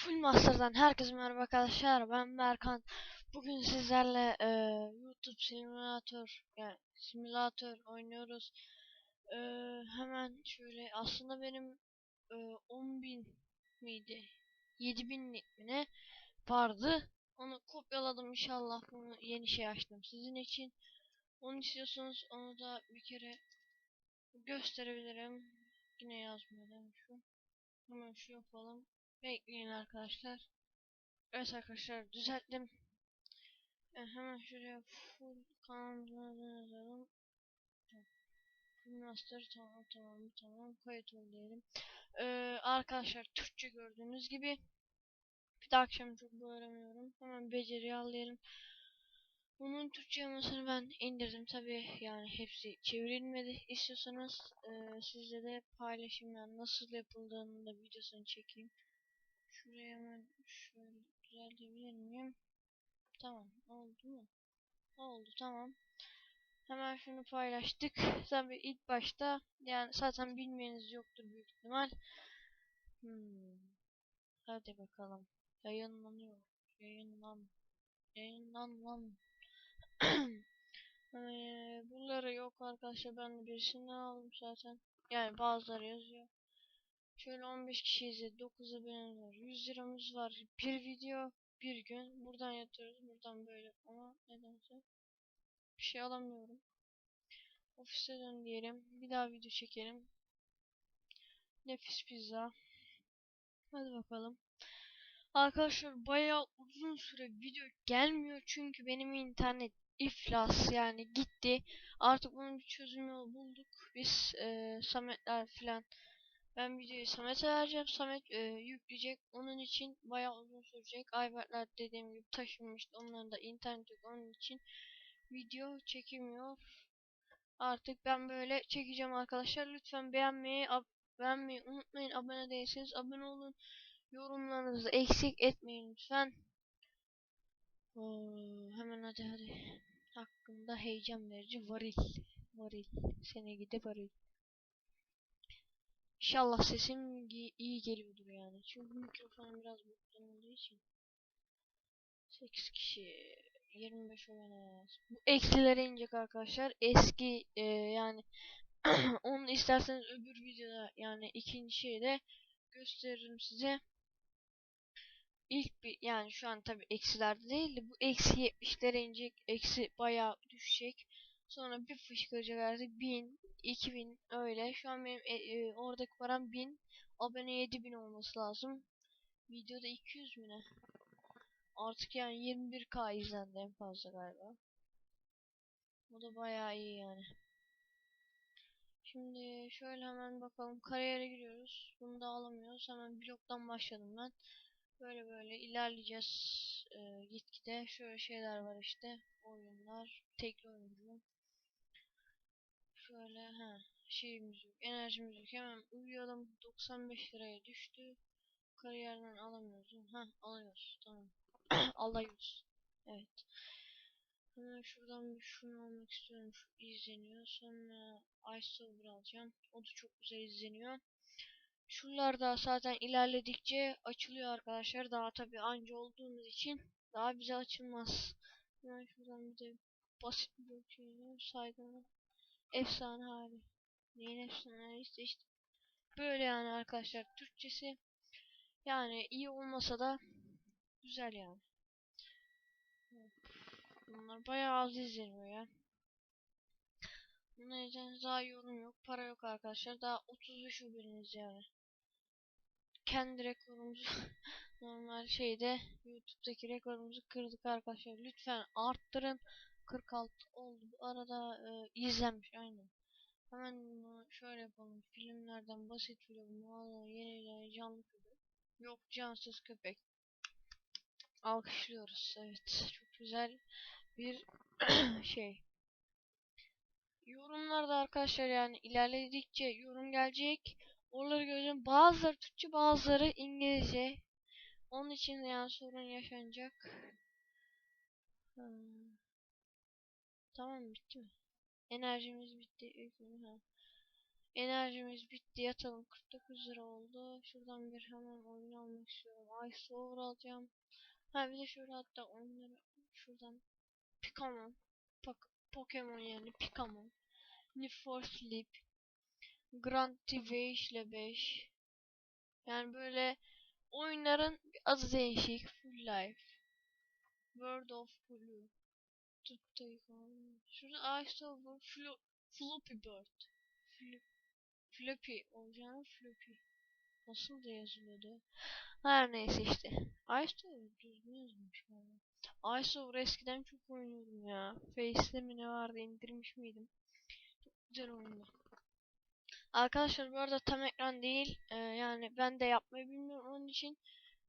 Full Master'dan herkese merhaba arkadaşlar. Ben Berkan. Bugün sizlerle e, YouTube simülatör yani simülatör oynuyoruz. E, hemen şöyle aslında benim e, 10.000 miydi? 7.000 mi ne vardı. Onu kopyaladım inşallah. Bunu yeni şey açtım sizin için. Onu istiyorsanız onu da bir kere gösterebilirim. Yine yazmıyor şu. Hemen şu yapalım. Bekleyin arkadaşlar. Evet arkadaşlar düzelttim. E, hemen şuraya full kanalını yazalım. Master tamam tamam tamam kayıt ol diyelim. Ee, arkadaşlar Türkçe gördüğünüz gibi. Bir de akşam çok öğrenmiyorum. Hemen beceriyi alayım. Bunun Türkçe olmasını ben indirdim tabi yani hepsi çevrilmedi. İstiyorsanız e, sizle de paylaşayım yani nasıl yapıldığını da videosunu çekeyim. Şuraya hemen şöyle düzeltebilir miyim? Tamam oldu mu? Oldu tamam. Hemen şunu paylaştık. Tabi ilk başta yani zaten bilmeyeniz yoktur büyük ihtimal. Hmm. Hadi bakalım. Yayınlanıyor. Yayınlan. Yayınlanlan. ee, bunları yok arkadaşlar ben birisini aldım zaten. Yani bazıları yazıyor. Şöyle 15 kişi izledi. 9 abonemiz var. 100 liramız var. Bir video, bir gün. Buradan yatıyoruz. Buradan böyle. Ama nedense bir şey alamıyorum. Ofise dön diyelim. Bir daha video çekelim. Nefis pizza. Hadi bakalım. Arkadaşlar bayağı uzun süre video gelmiyor çünkü benim internet iflas yani gitti. Artık bunun bir çözüm yolu bulduk. Biz e, Sametler filan ben videoyu Samet'e vereceğim. Samet e, yükleyecek. Onun için bayağı uzun sürecek. Aybertler dediğim gibi taşınmıştı. Onların da internet yok. Onun için video çekemiyor. Artık ben böyle çekeceğim arkadaşlar. Lütfen beğenmeyi, beğenmeyi unutmayın. Abone değilseniz abone olun. Yorumlarınızı eksik etmeyin lütfen. Oo, hemen hadi hadi. Hakkında heyecan verici varil. Varil. Sene gide varil. İnşallah sesim iyi geliyordur yani. Çünkü mikrofonum biraz boktan olduğu için. 8 kişi 25 olamaz. Bu eksilere inecek arkadaşlar. Eski e, yani onu isterseniz öbür videoda yani ikinci şeyde gösteririm size. İlk bir yani şu an tabi eksilerde değil de bu eksi 70'lere inecek. Eksi bayağı düşecek. Sonra bir fışkıracak artık 1000, 2000 öyle. Şu an benim e, e, oradaki param 1000. Abone 7000 olması lazım. Videoda 200 mü ne? Artık yani 21k izlendi en fazla galiba. Bu da bayağı iyi yani. Şimdi şöyle hemen bakalım kariyere giriyoruz. Bunu da alamıyoruz. Hemen bloktan başladım ben. Böyle böyle ilerleyeceğiz. Ee, gitgide şöyle şeyler var işte. Oyunlar. Tekli oyuncu. Şöyle ha şeyimiz yok. Enerjimiz yok. Hemen uyuyalım. 95 liraya düştü. Kariyerden alamıyoruz. Ha alıyoruz. Tamam. alıyoruz. Evet. Hemen şuradan bir şunu almak istiyorum. Şu izleniyor. Sonra Ice Silver alacağım. O da çok güzel izleniyor. Şunlar da zaten ilerledikçe açılıyor arkadaşlar. Daha tabi anca olduğumuz için daha bize açılmaz. Hemen şuradan bir de basit bir şey saygılı. Efsane hali. Neyin efsane işte işte. Böyle yani arkadaşlar Türkçesi. Yani iyi olmasa da güzel yani. Bunlar bayağı az izleniyor ya. Bunun için daha yorum yok, para yok arkadaşlar. Daha 35 ubeliniz yani. Kendi rekorumuzu normal şeyde YouTube'daki rekorumuzu kırdık arkadaşlar. Lütfen arttırın. 46 oldu. Bu arada e, izlenmiş aynen. Hemen şöyle yapalım. Filmlerden basit film. Valla yeni canlı köpek. Yok cansız köpek. Alkışlıyoruz. Evet. Çok güzel bir şey. Yorumlarda arkadaşlar yani ilerledikçe yorum gelecek. Oraları göreceğim. Bazıları Türkçe bazıları İngilizce. Onun için yani sorun yaşanacak. Hmm. Tamam bitti mi? Enerjimiz bitti. Ha. Enerjimiz bitti yatalım 49 lira oldu. Şuradan bir hemen oyun almak istiyorum. Ice Over alacağım. Ha bir de şöyle hatta oyunları şuradan Pikamon. Pok Pokemon yani Pikamon. Need for Sleep. Grand Theft ile 5. Yani böyle oyunların adı değişik. Full Life. World of Blue. Tuttu Şurada Ice Over Flo Floppy Bird. Flo Floppy olacağını Floppy. Nasıl da yazılıyordu? Her neyse işte. Ice Over düzgün yazılmış valla. Ice Over eskiden çok oynuyordum ya. Face'de mi ne vardı indirmiş miydim? Çok güzel oyundu. Arkadaşlar bu arada tam ekran değil. Ee, yani ben de yapmayı bilmiyorum onun için.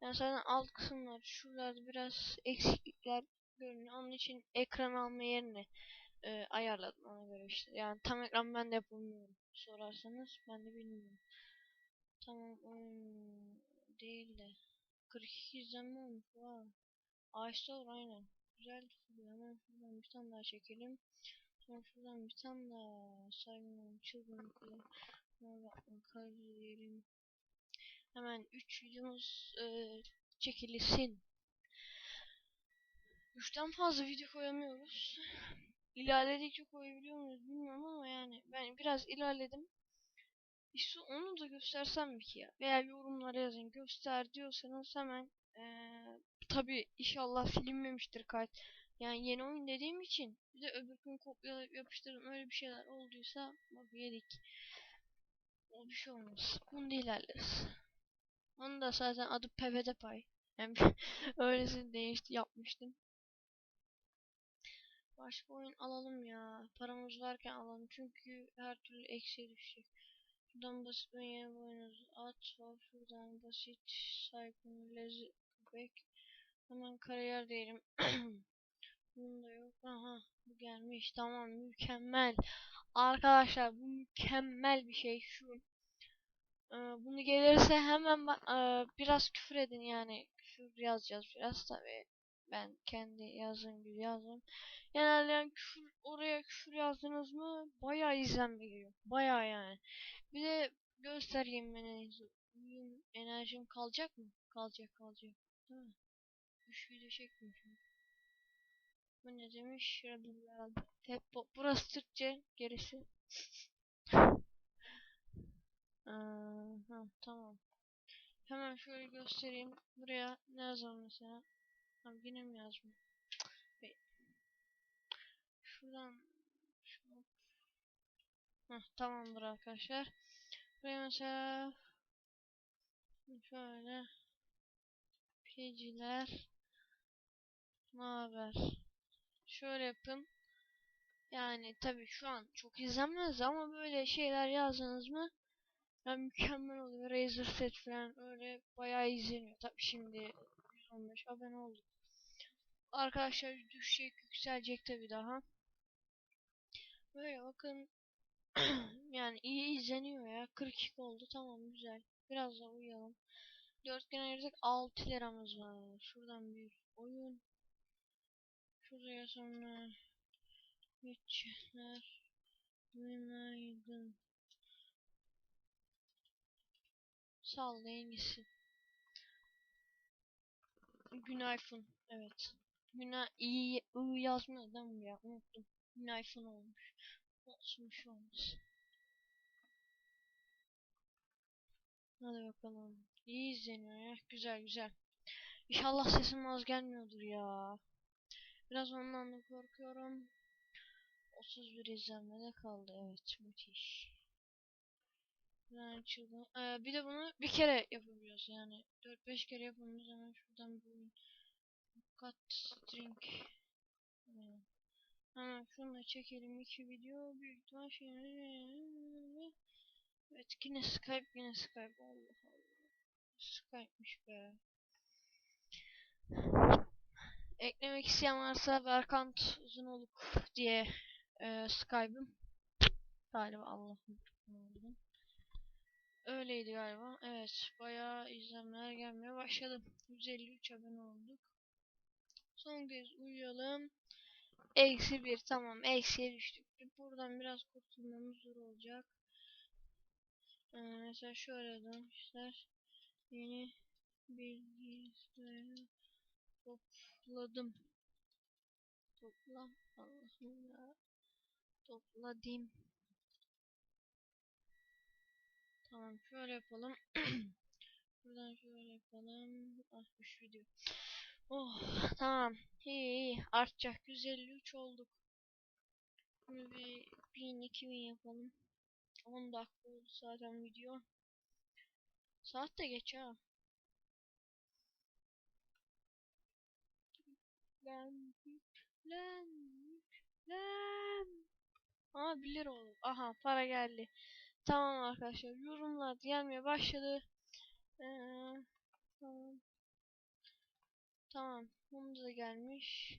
Yani zaten alt kısımlar şuralarda biraz eksiklikler görünüyor. Onun için ekran alma yerini e, ayarladım ona göre işte. Yani tam ekran ben de yapamıyorum. Sorarsanız ben de bilmiyorum. Tamam oyun değil de 42 izlenme olmuş. Wow. Ağaçlar aynen. Güzel duruyor. Hemen şuradan bir tane daha çekelim. Sonra şuradan bir tane daha saymıyorum. Çılgınlıkla. Kaydı diyelim. Hemen 3 videomuz e, çekilsin. 3'ten fazla video koyamıyoruz. İlerledikçe koyabiliyor muyuz bilmiyorum ama yani ben biraz ilerledim. İşte onu da göstersem mi ki ya? Veya yorumlara yazın göster diyorsanız hemen ee, tabi inşallah silinmemiştir kayıt. Yani yeni oyun dediğim için bir de öbür gün kopyalayıp yapıştırdım öyle bir şeyler olduysa bak yedik. O bir şey olmaz. Bunu da ilerleriz. Onun da zaten adı PvD Pay. Yani öylesini değişti yapmıştım. Başka oyun alalım ya. Paramız varken alalım çünkü her türlü eksiye düşecek. Şuradan basit bir yeni oyunuz. At var şuradan basit. Saygın lezzet köpek. Hemen kariyer diyelim. Bunda yok. Aha bu gelmiş. Tamam mükemmel. Arkadaşlar bu mükemmel bir şey şu. Ee, bunu gelirse hemen e, biraz küfür edin yani. Küfür yazacağız biraz tabi. Ben kendi yazdığım gibi yazdım. Genelde yani küfür, oraya küfür yazdınız mı bayağı izlenme geliyor. Bayağı yani. Bir de göstereyim Uyum enerjim kalacak mı? Kalacak kalacak. Değil mi? Üç video çekmişim. Bu ne demiş? Bu. Burası Türkçe. Gerisi. Aha, tamam. Hemen şöyle göstereyim. Buraya ne yazalım mesela? Tamam yine mi yazmıyor? Şuradan şu Heh, tamamdır arkadaşlar. Buraya mesela şöyle peciler ne haber? Şöyle yapın. Yani tabi şu an çok izlenmez ama böyle şeyler yazdınız mı yani mükemmel oluyor. Razer set falan öyle bayağı izleniyor. Tabi şimdi 115 abone olduk. Arkadaşlar düşecek yükselecek tabi daha. Böyle bakın yani iyi izleniyor ya. 42 oldu tamam güzel. Biraz da uyuyalım. 4 gün ayırdık 6 liramız var. Şuradan bir oyun. Şuraya sonra geçler. Günaydın. Sallayın gitsin. Günayfın. Evet. Günay iyi i yazmıyor değil mi ya? Unuttum. Günayfın olmuş. Olsun bir şey olmaz. Hadi bakalım. İyi izleniyor ya. Güzel güzel. İnşallah sesim az gelmiyordur ya. Biraz ondan da korkuyorum. 31 izlenmede kaldı. Evet müthiş. Yani çılgın. Ee, bir de bunu bir kere yapabiliyoruz yani. 4-5 kere yapabiliyoruz hemen şuradan bir cut string. Yani. Hemen şunu da çekelim iki video. Büyük ihtimal şey. Evet yine Skype yine Skype. Allah Allah. Skype'miş be. Eklemek isteyen varsa Berkant Uzunoluk diye e, Skype'ım. Galiba Allah'ım. Öyleydi galiba. Evet. Bayağı izlenmeler gelmeye başladı. 153 abone olduk. Son kez uyuyalım. Eksi bir. Tamam. Eksiye düştük. Buradan biraz kurtulmamız zor olacak. Ee, mesela şöyle demişler. Yeni bilgisayarı topladım. Topla. Allah'ım ya. Topladım. Tamam şöyle yapalım. Buradan şöyle yapalım. Ah 3 video. Oh tamam. İyi iyi. Artacak. 153 olduk. Bunu bir 1000 2000 yapalım. 10 dakika oldu zaten video. Saat de geç ha. Lan lan lan. Ama bilir oğlum. Aha para geldi. Tamam arkadaşlar yorumlar gelmeye başladı. Ee, tamam. Tamam. Bunda da gelmiş.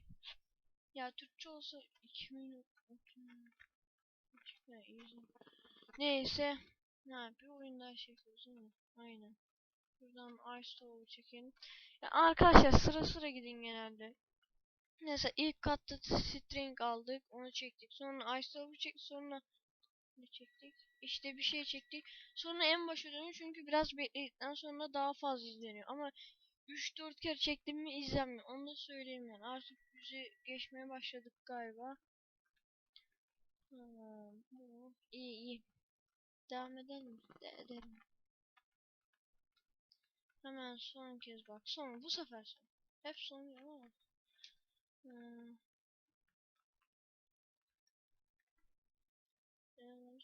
Ya Türkçe olsa 2000 Neyse. Ne yapıyor? Oyunda şey yapıyoruz değil mi? Aynen. Buradan Ice Tower'ı çekelim. Ya arkadaşlar sıra sıra gidin genelde. Neyse ilk katta string aldık. Onu çektik. Sonra Ice Tower'ı çektik. Sonra ne çektik? İşte bir şey çektik. Sonra en başa dönün çünkü biraz bekledikten sonra daha fazla izleniyor. Ama 3-4 kere çektim mi izlenmiyor. Onu da söyleyeyim yani. Artık yüzü geçmeye başladık galiba. Tamam. Bu iyi iyi. Devam edelim. De edelim. Hemen son kez bak. Son. Bu sefer son. Hep son ama. Hmm.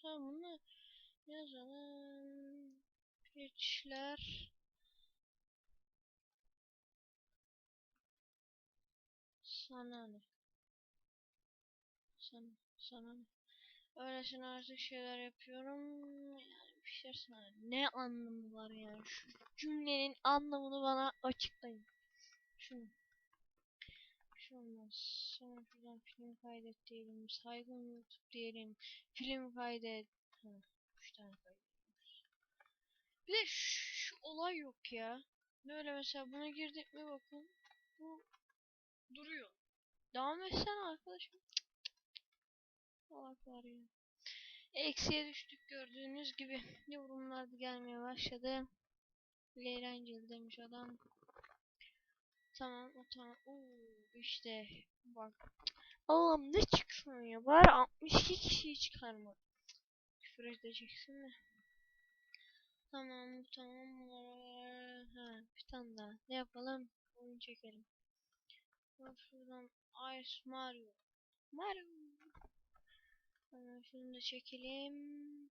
Bunu yazalım. Pitchler. Sana ne? Sana, sana ne? Öylesine artık şeyler yapıyorum. Yani bir şey sana ne anlamı var yani? Şu cümlenin anlamını bana açıklayın. Şunu. Şu olmaz. Şuradan film kaydet diyelim. Saygın YouTube diyelim. Film kaydet. Ha, üç tane kaydediyoruz. Bir de şu, olay yok ya. Böyle mesela buna girdik mi bakın. Bu duruyor. Devam etsene arkadaşım. Salak var ya. Eksiye düştük gördüğünüz gibi. Yorumlar gelmeye başladı. Eğlenceli demiş adam. Tamam tamam. Oo, işte bak. Allah'ım ne çıksın ya. Bari 62 kişiyi çıkarma. Küfür edeceksin de. Tamam tamam. Ha, bir tane daha. Ne yapalım? Oyun çekelim. Şuradan Ice Mario. Mario. Hemen şunu da çekelim.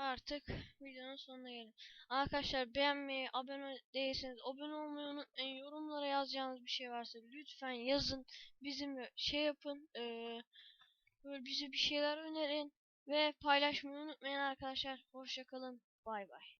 Artık videonun sonuna gelin. Arkadaşlar beğenmeyi, abone değilseniz abone olmayı unutmayın. Yorumlara yazacağınız bir şey varsa lütfen yazın. Bizimle şey yapın. Ee, böyle bize bir şeyler önerin. Ve paylaşmayı unutmayın arkadaşlar. Hoşçakalın. Bay bay.